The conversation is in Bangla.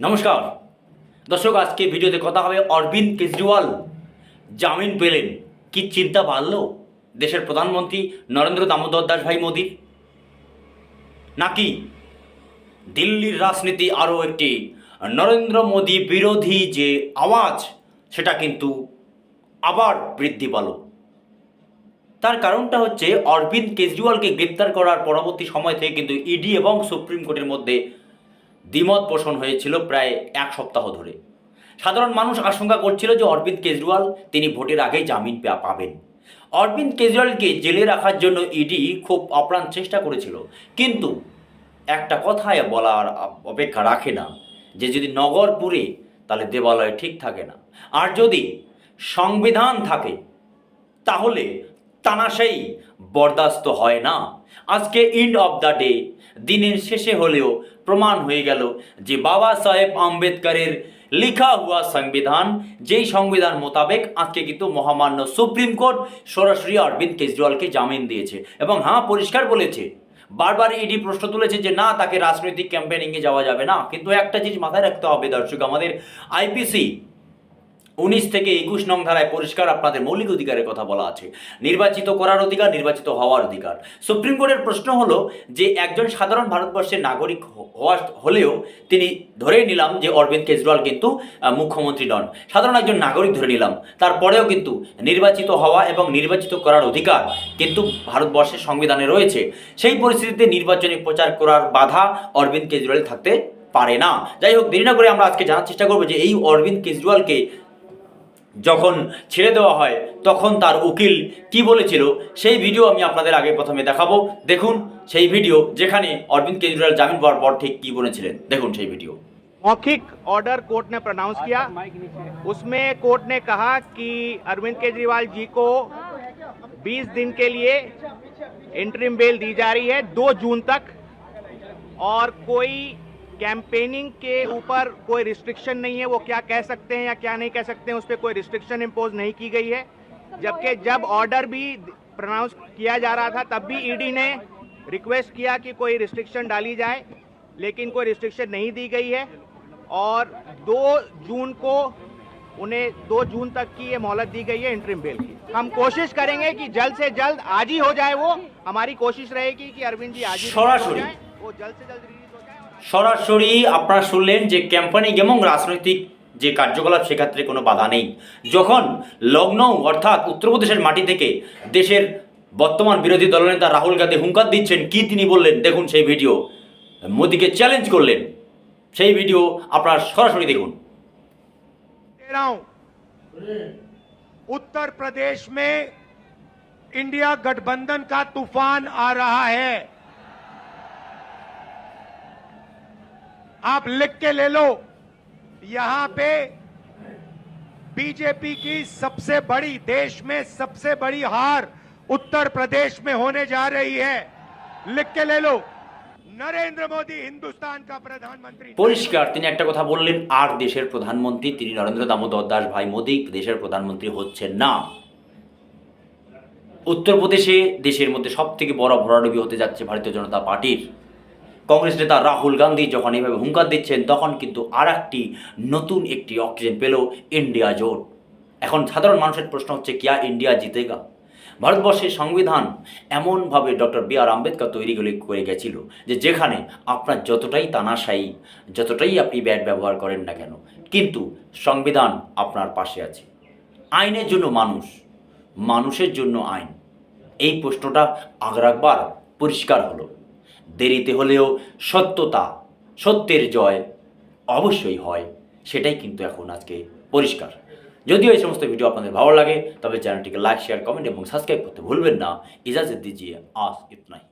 নমস্কার। দর্শক, আজকে ভিডিওতে কথা হবে অরবিন্দ কেজরিওয়াল। জামিন পেলেন। কি চিন্তা বাড়ল? দেশের প্রধানমন্ত্রী নরেন্দ্র দামোদর দাস ভাই মোদির? নাকি দিল্লির রাজনীতি আরও একটি নরেন্দ্র মোদী বিরোধী যে আওয়াজ, সেটা কিন্তু আবার বৃদ্ধি পেল। তার কারণটা হচ্ছে অরবিন্দ কেজরিওয়ালকে গ্রেপ্তার করার পরবর্তী সময় থেকে কিন্তু ইডি এবং সুপ্রিম কোর্টের মধ্যে দ্বিমত পোষণ হয়েছিল প্রায় এক সপ্তাহ ধরে। সাধারণ মানুষ আশঙ্কা করছিল যে অরবিন্দ কেজরিওয়াল তিনি ভোটের আগেই জামিন পাবেন। অরবিন্দ কেজরিওয়ালকে জেলে রাখার জন্য ইডি খুব আপ্রাণ চেষ্টা করেছিল, কিন্তু একটা কথায় বলার অপেক্ষা রাখে না, যে যদি নগর পুরে তাহলে দেবালয় ঠিক থাকে না। আর যদি সংবিধান থাকে, তাহলে তানাশাই বরদাস্ত হয় না। আজকে ইন্ড অফ দ্য ডে দিনের শেষে হলেও প্রমাণ হয়ে গেল যে বাবা সাহেব আম্বেদকরের লিখা হওয়া সংবিধান, যেই সংবিধান মোতাবেক আজকে কিন্তু মহামান্য সুপ্রিম কোর্ট সরাসরি অরবিন্দ কেজরিওয়ালকে জামিন দিয়েছে। এবং হ্যাঁ পরিষ্কার বলেছে। বারবার ইডি প্রশ্ন তুলেছে যে না, তাকে রাজনৈতিক ক্যাম্পেনিংয়ে যাওয়া যাবে না। কিন্তু একটা জিনিস মাথায় রাখতে হবে দর্শক, আমাদের আইপিসি উনিশ থেকে একুশ নং ধারায় পরিষ্কার আপনাদের মৌলিক অধিকারের কথা বলা আছে। নির্বাচিত করার অধিকার, নির্বাচিত হওয়ার অধিকার। সুপ্রিম কোর্টের প্রশ্ন হলো যে, একজন সাধারণ ভারতবর্ষের নাগরিক হওয়া হলেও তিনি ধরেই নিলাম যে, অরবিন্দ কেজরিওয়াল কিন্তু মুখ্যমন্ত্রী নন। সাধারণ একজন নাগরিক ধরে নিলাম। তারপরেও কিন্তু নির্বাচিত হওয়া এবং নির্বাচিত করার অধিকার কিন্তু ভারতবর্ষের সংবিধানে রয়েছে। সেই পরিস্থিতিতে নির্বাচনী প্রচার করার বাধা অরবিন্দ কেজরিওয়াল থাকতে পারে না। যাই হোক, দেরি না করে আমরা আজকে জানার চেষ্টা করব যে, এই অরবিন্দ কেজরিওয়ালকে যখন ছেড়ে দেওয়া হয় তখন তার উকিল কি বলেছিল সেই ভিডিও আমি আপনাদের আগে প্রথমে দেখাবো দেখুন সেই ভিডিও যেখানে অরবিন্দ কেজরিওয়াল জামিন পাওয়ার পর ঠিক কি বলেছিলেন দেখুন সেই ভিডিও मौखिक ऑर्डर कोर्ट ने प्रनाउंस किया उसमें कोर्ट ने कहा कि अरविंद केजरीवाल जी को 20 दिन के लिए इंटरिम बेल दी जा रही है 2 जून तक और कोई कैंपेनिंग के ऊपर कोई रिस्ट्रिक्शन नहीं है वो क्या कह सकते हैं या क्या नहीं कह सकते हैं उस पर कोई रिस्ट्रिक्शन इम्पोज नहीं की गई है। जबकि जब ऑर्डर भी प्रनाउंस किया जा रहा था तब भी ईडी ने रिक्वेस्ट किया कि कोई रिस्ट्रिक्शन डाली जाए लेकिन कोई रिस्ट्रिक्शन नहीं दी गई है। और दो जून को उन्हें दो जून तक की ये मोहलत दी गई है इंटरिम बेल की। हम कोशिश करेंगे कि जल्द से जल्द आज ही हो जाए वो। हमारी कोशिश रहेगी कि अरविंद जी आज ही हो जाए। वो जल्द से जल्द সরাসরি আপনারা শুনলেন যে ক্যাম্পানিং এবং রাজনৈতিক যে কার্যকলাপ সেক্ষেত্রে কোনো বাধা নেই যখন লখনৌ অর্থাৎ উত্তরপ্রদেশের মাটি থেকে দেশের বর্তমান বিরোধী দলনেতা রাহুল গান্ধী হুঙ্কার দিচ্ছেন কি তিনি বললেন দেখুন সেই ভিডিও মোদিকে চ্যালেঞ্জ করলেন সেই ভিডিও আপনারা সরাসরি দেখুন दे रहा हूं उत्तर प्रदेश में इंडिया गठबंधन का तूफान आ रहा है आप लिख के ले लो यहां पे बीजेपी की सबसे बड़ी देश में सबसे बड़ी हार उत्तर प्रदेश में होने जा रही है लिख के ले लो नरेंद्र मोदी हिंदुस्तान का प्रधानमंत्री পরিষ্কার তিনি একটা কথা বললেন আর দেশের প্রধানমন্ত্রী তিনি নরেন্দ্র দামোদর দাস ভাই মোদী দেশের প্রধানমন্ত্রী হচ্ছেন না উত্তরপ্রদেশে দেশের মধ্যে সব থেকে বড় ভরাডুবি হতে যাচ্ছে ভারতীয় জনতা পার্টির কংগ্রেস নেতা রাহুল গান্ধী যখন এইভাবে হুঙ্কার দিচ্ছেন, তখন কিন্তু আর একটি নতুন একটি অক্সিজেন পেল ইন্ডিয়া জোট। এখন সাধারণ মানুষের প্রশ্ন হচ্ছে, কিয়া ইন্ডিয়া জিতেগা? ভারতবর্ষের সংবিধান এমনভাবে ডক্টর বি আর আম্বেদকর তৈরি করে গেছিল যে যেখানে আপনার যতটাই তানাশাই যতটাই আপনি ব্যাট ব্যবহার করেন না কেন, কিন্তু সংবিধান আপনার পাশে আছে। আইনের জন্য মানুষ, মানুষের জন্য আইন। এই প্রশ্নটা আগরাকবার পরিষ্কার হলো। দেরিতে হলেও সত্যতা, সত্যের জয় অবশ্যই হয়, সেটাই কিন্তু এখন আজকে পরিষ্কার। যদিও এই সমস্ত ভিডিও আপনাদের ভালো লাগে, তবে চ্যানেলটিকে লাইক শেয়ার কমেন্ট এবং সাবস্ক্রাইব করতে ভুলবেন না। ইজাজত দিজিয়ে আজ ইতনাই